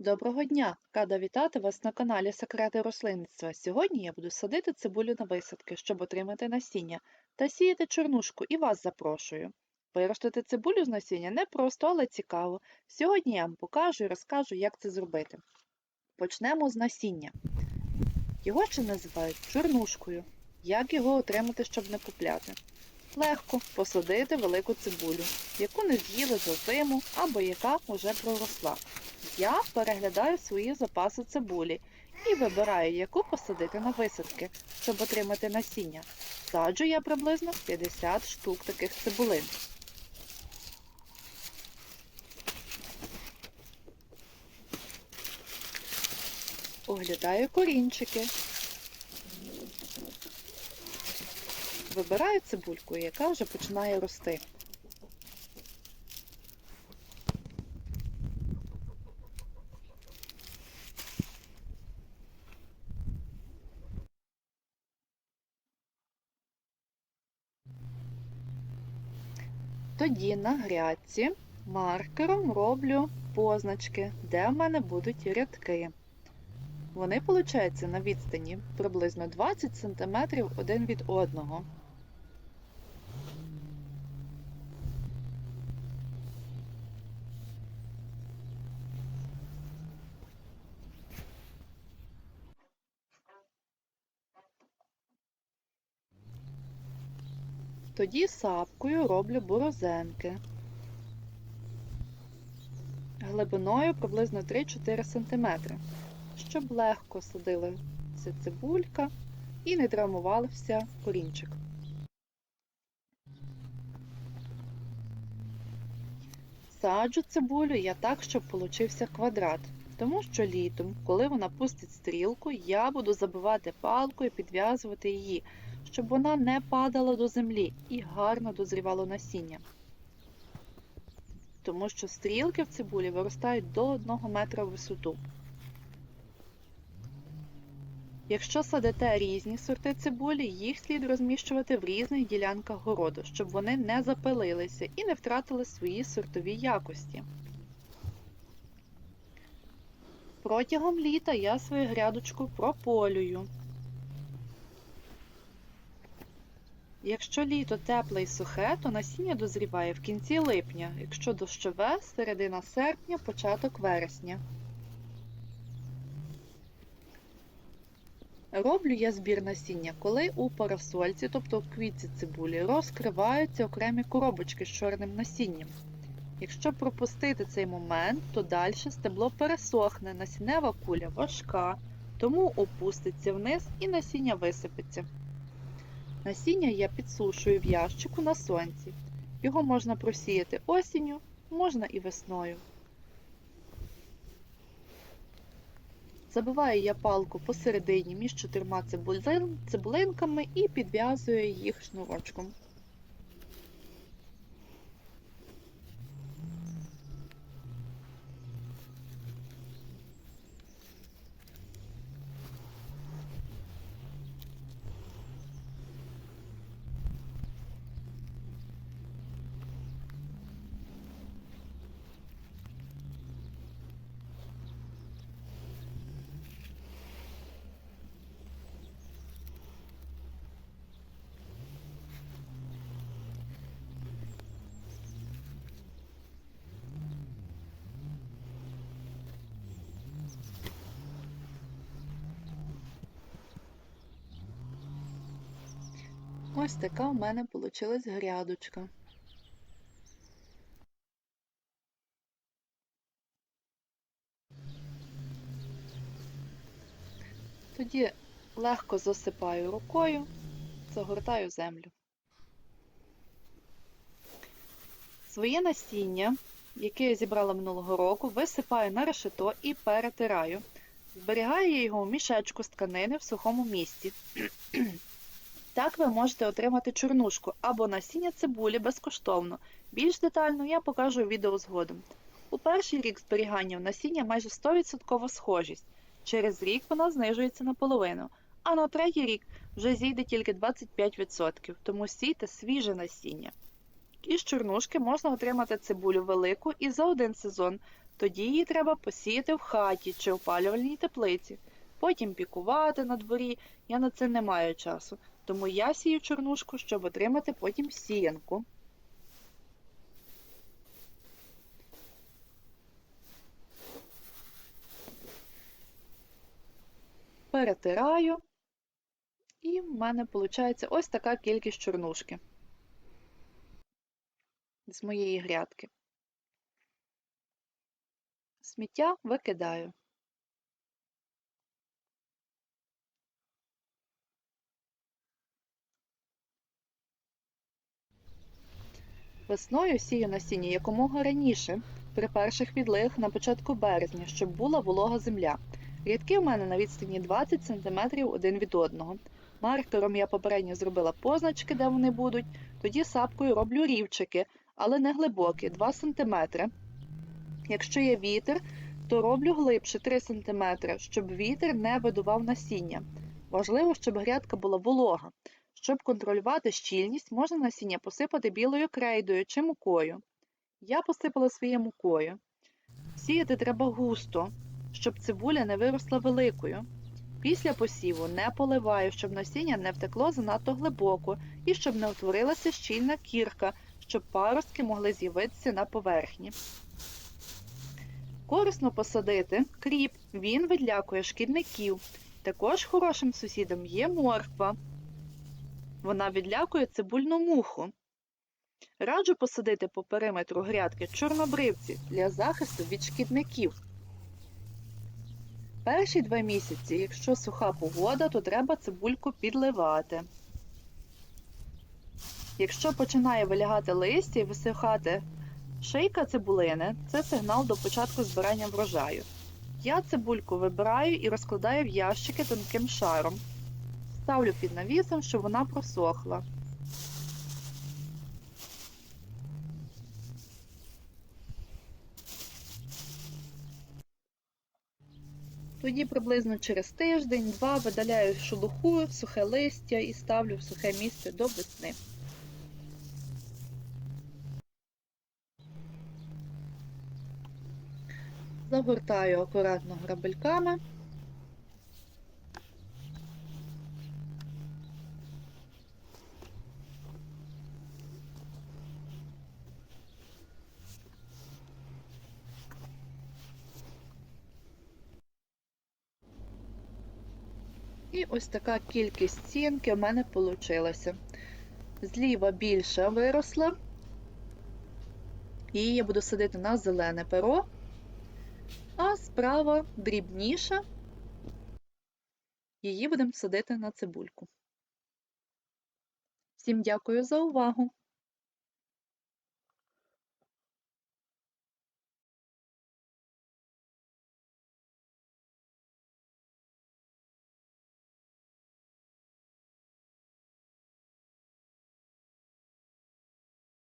Доброго дня! Рада вітати вас на каналі Секрети рослинництва. Сьогодні я буду садити цибулю на висадки, щоб отримати насіння, та сіяти чорнушку і вас запрошую. Виростити цибулю з насіння не просто, але цікаво. Сьогодні я вам покажу і розкажу, як це зробити. Почнемо з насіння. Його ще називають чорнушкою. Як його отримати, щоб не купляти? Легко посадити велику цибулю, яку не з'їли за зиму або яка вже проросла. Я переглядаю свої запаси цибулі і вибираю, яку посадити на висадки, щоб отримати насіння. Саджу я приблизно 50 штук таких цибулин. Оглядаю корінчики. Вибираю цибульку, яка вже починає рости. Тоді на грядці маркером роблю позначки, де в мене будуть рядки. Вони, виходить, на відстані приблизно 20 см один від одного. Тоді сапкою роблю борозенки глибиною приблизно 3-4 см, щоб легко садилася цибулька і не травмувався корінчик. Саджу цибулю я так, щоб получився квадрат, тому що літом, коли вона пустить стрілку, я буду забивати палкою, підв'язувати її, щоб вона не падала до землі і гарно дозрівало насіння. Тому що стрілки в цибулі виростають до 1 метра в висоту. Якщо садите різні сорти цибулі, їх слід розміщувати в різних ділянках городу, щоб вони не запилилися і не втратили свої сортові якості. Протягом літа я свою грядочку прополюю. Якщо літо тепле і сухе, то насіння дозріває в кінці липня, якщо дощове середина серпня, початок вересня. Роблю я збір насіння, коли у парасольці, тобто в квітці цибулі, розкриваються окремі коробочки з чорним насінням. Якщо пропустити цей момент, то далі стебло пересохне, насіннева куля важка, тому опуститься вниз і насіння висипеться. Насіння я підсушую в ящику на сонці. Його можна просіяти осінню, можна і весною. Забиваю я палку посередині між чотирма цибулинками і підв'язую їх шнурочком. Ось така в мене получилась грядочка. Тоді легко засипаю рукою, загортаю землю. Своє насіння, яке я зібрала минулого року, висипаю на решето і перетираю. Зберігаю я його в мішечку з тканини в сухому місці. Так ви можете отримати чорнушку або насіння цибулі безкоштовно. Більш детально я покажу відео згодом. У перший рік зберігання в насіння майже 100% схожість. Через рік вона знижується наполовину, а на третій рік вже зійде тільки 25%, тому сійте свіже насіння. Із чорнушки можна отримати цибулю велику і за один сезон Тоді її треба посіяти в хаті чи опалювальній теплиці. Потім пікувати на дворі. Я на це не маю часу. Тому я сію чорнушку, щоб отримати потім сіянку. Перетираю. І в мене виходить ось така кількість чорнушки з моєї грядки. Сміття викидаю. Весною сію насіння якомога раніше, при перших відлигах на початку березня, щоб була волога земля. Рядки в мене на відстані 20 см один від одного. Маркером я попередньо зробила позначки, де вони будуть, тоді сапкою роблю рівчики, але не глибокі 2 см. Якщо є вітер, то роблю глибше 3 см, щоб вітер не видував насіння. Важливо, щоб грядка була волога. Щоб контролювати щільність, можна насіння посипати білою крейдою чи мукою. Я посипала своє мукою. Сіяти треба густо, щоб цибуля не виросла великою. Після посіву не поливаю, щоб насіння не втекло занадто глибоко і щоб не утворилася щільна кірка, щоб паростки могли з'явитися на поверхні. Корисно посадити кріп, він відлякує шкідників. Також хорошим сусідом є морква. Вона відлякує цибульну муху. Раджу посадити по периметру грядки чорнобривці для захисту від шкідників. Перші два місяці, якщо суха погода, то треба цибульку підливати. Якщо починає вилягати листя і висихати шийка цибулини, це сигнал до початку збирання врожаю. Я цибульку вибираю і розкладаю в ящики тонким шаром. Ставлю під навісом, щоб вона просохла. Тоді приблизно через тиждень-два видаляю шелуху, сухе листя і ставлю в сухе місце до весни. Загортаю акуратно грабельками. І ось така кількість стінки в мене вийшла. Зліва більше виросла. Її я буду садити на зелене перо, а справа дрібніша. Її будемо садити на цибульку. Всім дякую за увагу!